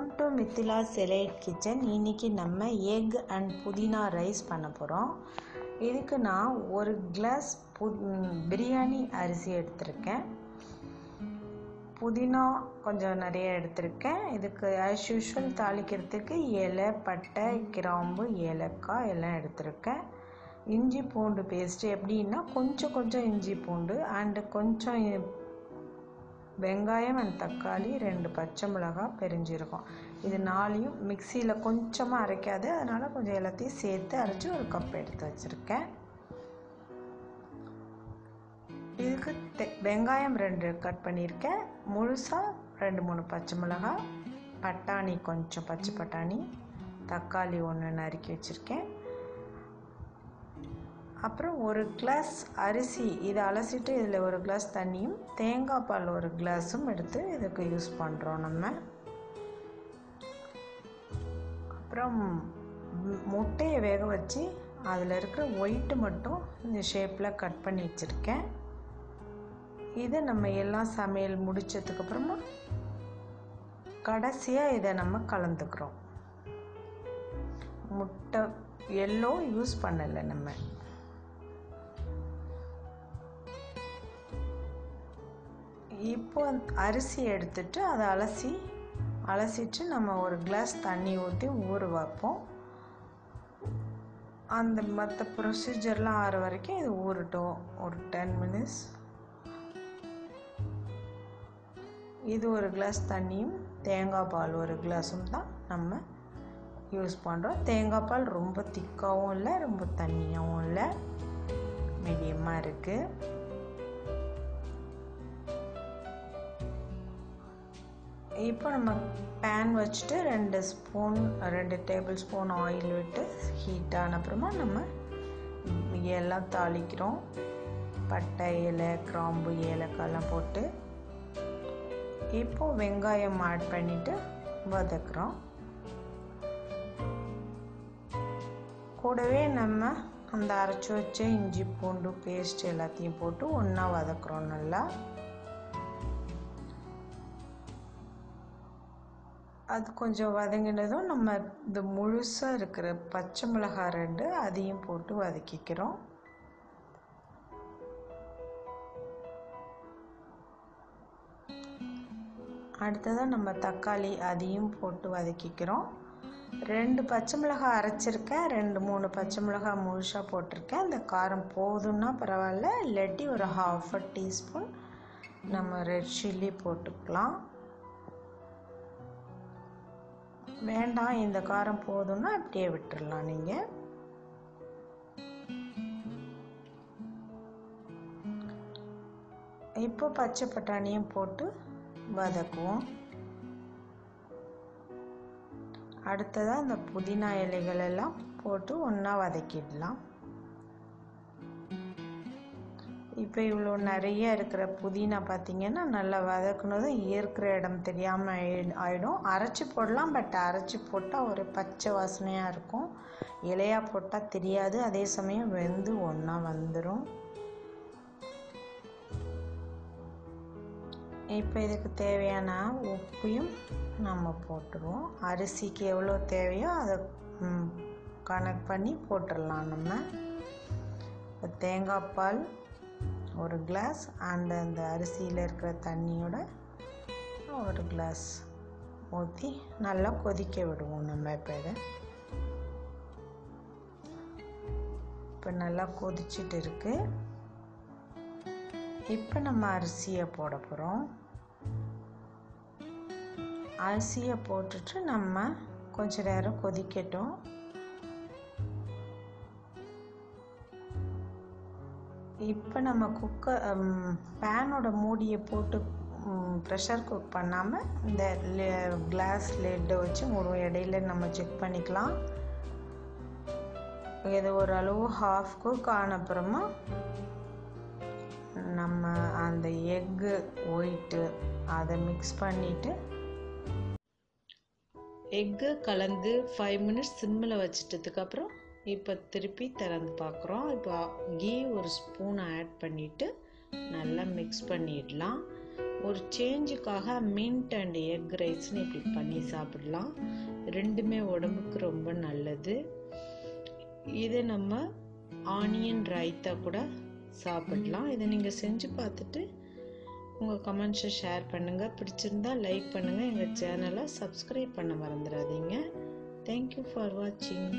Mithila செலைட் kitchen இன்னைக்கு நம்ம egg and புதினா ரைஸ் பண்ண போகிறோம் இதுக்கு நான் ஒரு கிளாஸ் பு பிரியாணி அரிசி எடுத்திருக்கேன். புதினா கொஞ்சம் நிறைய எடுத்திருக்கேன். இதுக்கு ஆஸ் யூஷுவல் தாளிக்கிறதுக்கு இலை பட்டை கிராம்பு ஏலக்காய் எல்லாம் எடுத்திருக்கேன். இஞ்சி பூண்டு பேஸ்ட்டு எப்படின்னா கொஞ்சம் கொஞ்சம் இஞ்சி பூண்டு அண்டு கொஞ்சம் வெங்காயம் அண்ட் தக்காளி ரெண்டு பச்சை மிளகாய் பெரிஞ்சிருக்கும். இது நாளையும் மிக்சியில் கொஞ்சமாக அரைக்காது. அதனால் கொஞ்சம் எல்லாத்தையும் சேர்த்து அரைச்சி ஒரு கப் எடுத்து வச்சுருக்கேன். இதுக்கு தெ வெங்காயம் ரெண்டு கட் பண்ணியிருக்கேன். முழுசாக ரெண்டு மூணு பச்சை மிளகாய் பட்டாணி கொஞ்சம் பச்சை பட்டாணி. தக்காளி ஒன்று நறுக்கி வச்சுருக்கேன். அப்புறம் ஒரு கிளாஸ் அரிசி இதை அலசிட்டு இதில் ஒரு கிளாஸ் தண்ணியும் தேங்காய் பால் ஒரு கிளாஸும் எடுத்து இதுக்கு யூஸ் பண்ணுறோம் நம்ம. அப்புறம் முட்டையை வேக வச்சு அதில் இருக்கிற ஒயிட்டு மட்டும் இந்த ஷேப்பில் கட் பண்ணி வச்சுருக்கேன். இதை நம்ம எல்லாம் சமையல் முடித்ததுக்கப்புறமா கடைசியாக இதை நம்ம கலந்துக்கிறோம். முட்டை எல்லோ யூஸ் பண்ணலை நம்ம. இப்போ அரிசி எடுத்துட்டு அதை அலசி அலசிட்டு நம்ம ஒரு கிளாஸ் தண்ணி ஊற்றி ஊற வைப்போம். அந்த மற்ற ப்ரொசீஜர்லாம் ஆற வரைக்கும் இது ஊறட்டும். ஒரு டென் மினிட்ஸ் இது ஒரு கிளாஸ் தண்ணியும் தேங்காய் பால் ஒரு கிளாஸும் தான் நம்ம யூஸ் பண்ணுறோம் தேங்காய் பால் ரொம்ப திக்காகவும் இல்லை ரொம்ப தண்ணியாகவும் இல்லை. மீடியமாக இருக்குது இப்போ நம்ம பேன் வச்சுட்டு ரெண்டு ஸ்பூன் ரெண்டு டேபிள் ஸ்பூன் ஆயில் விட்டு ஹீட் அப்புறமா நம்ம எல்லாம் தாளிக்கிறோம். பட்டை இலை கிராம்பு ஏலக்காயெல்லாம் போட்டு இப்போ வெங்காயம் ஆட் பண்ணிவிட்டு வதக்குறோம். கூடவே நம்ம அந்த அரைச்சி வச்ச இஞ்சி பூண்டு பேஸ்ட் எல்லாத்தையும் போட்டு ஒன்றா வதக்குறோம் நல்லா. அது கொஞ்சம் வதங்கினதும் நம்ம இந்த முழுசாக இருக்கிற பச்சை மிளகாய் ரெண்டு அதையும் போட்டு வதக்கிக்கிறோம். அடுத்ததாக நம்ம தக்காளி அதையும் போட்டு வதக்கிக்கிறோம். ரெண்டு பச்சை மிளகாய் அரைச்சிருக்கேன் ரெண்டு மூணு பச்சை மிளகாய் முழுசாக போட்டிருக்கேன். அந்த காரம் போதும்னா பரவாயில்ல இல்லாட்டி ஒரு ஹாஃப் அ டீஸ்பூன் நம்ம ரெட் சில்லி போட்டுக்கலாம். வேண்டாம் இந்த காரம் போதும்னா அப்படியே விட்டுடலாம் நீங்கள் இப்போ பச்சை பட்டாணியும் போட்டு வதக்குவோம். அடுத்ததாக இந்த புதினா இலைகள் எல்லாம் போட்டு ஒன்றா வதக்கிடலாம். இப்போ இவ்வளோ நிறைய இருக்கிற புதினா பார்த்திங்கன்னா நல்லா வதக்குனதும் இருக்கிற இடம் தெரியாமல் ஆயிடும். அரைச்சி போடலாம் பட் அரைச்சி போட்டால் ஒரு பச்சை வாசனையாக இருக்கும். இலையாக போட்டால் தெரியாது. அதே சமயம் வெந்து ஒன்றா வந்துடும் இப்போ இதுக்கு தேவையான உப்பையும் நம்ம போட்டுருவோம். அரிசிக்கு எவ்வளோ தேவையோ அதை கணக்கு பண்ணி போட்டுடலாம் நம்ம. தேங்காய் பால் ஒரு கிளாஸ் அண்ட் அந்த அரிசியில் இருக்கிற தண்ணியோட ஒரு கிளாஸ் ஊற்றி நல்லா கொதிக்க விடுவோம் நம்ம இப்போ இதை. இப்போ நல்லா கொதிச்சிட்டு இருக்கு. இப்போ நம்ம அரிசியை போட போகிறோம் அரிசியை போட்டுட்டு நம்ம கொஞ்ச நேரம் கொதிக்கட்டும். இப்போ நம்ம குக்கர் பேனோட மூடியை போட்டு ப்ரெஷர் குக் பண்ணாமல் இந்த கிளாஸ் லெட்டை வச்சு ஒரு இடையில நம்ம செக் பண்ணிக்கலாம். இது ஓரளவு ஹாஃப் குக் ஆன அப்புறமா நம்ம அந்த எக்கு ஒயிட்டு அதை மிக்ஸ் பண்ணிவிட்டு எக்கு கலந்து ஃபைவ் மினிட்ஸ் சிம்மில் வச்சிட்டதுக்கப்புறம் இப்போ திருப்பி திறந்து பார்க்குறோம் இப்போ கீ ஒரு ஸ்பூன் ஆட் பண்ணிவிட்டு நல்லா மிக்ஸ் பண்ணிடலாம். ஒரு சேஞ்சுக்காக மின்ட் அண்ட் எக் ரைஸ்னு இப்படி பண்ணி சாப்பிடலாம். ரெண்டுமே உடம்புக்கு ரொம்ப நல்லது. இதை நம்ம ஆனியன் ரைத்தா கூட சாப்பிடலாம். இதை நீங்கள் செஞ்சு பார்த்துட்டு உங்கள் கமெண்ட்ஸை ஷேர் பண்ணுங்கள் பிடிச்சிருந்தா லைக் பண்ணுங்கள் எங்கள் சேனலை சப்ஸ்கிரைப் பண்ண மறந்துடாதீங்க. தேங்க்யூ ஃபார் வாட்சிங்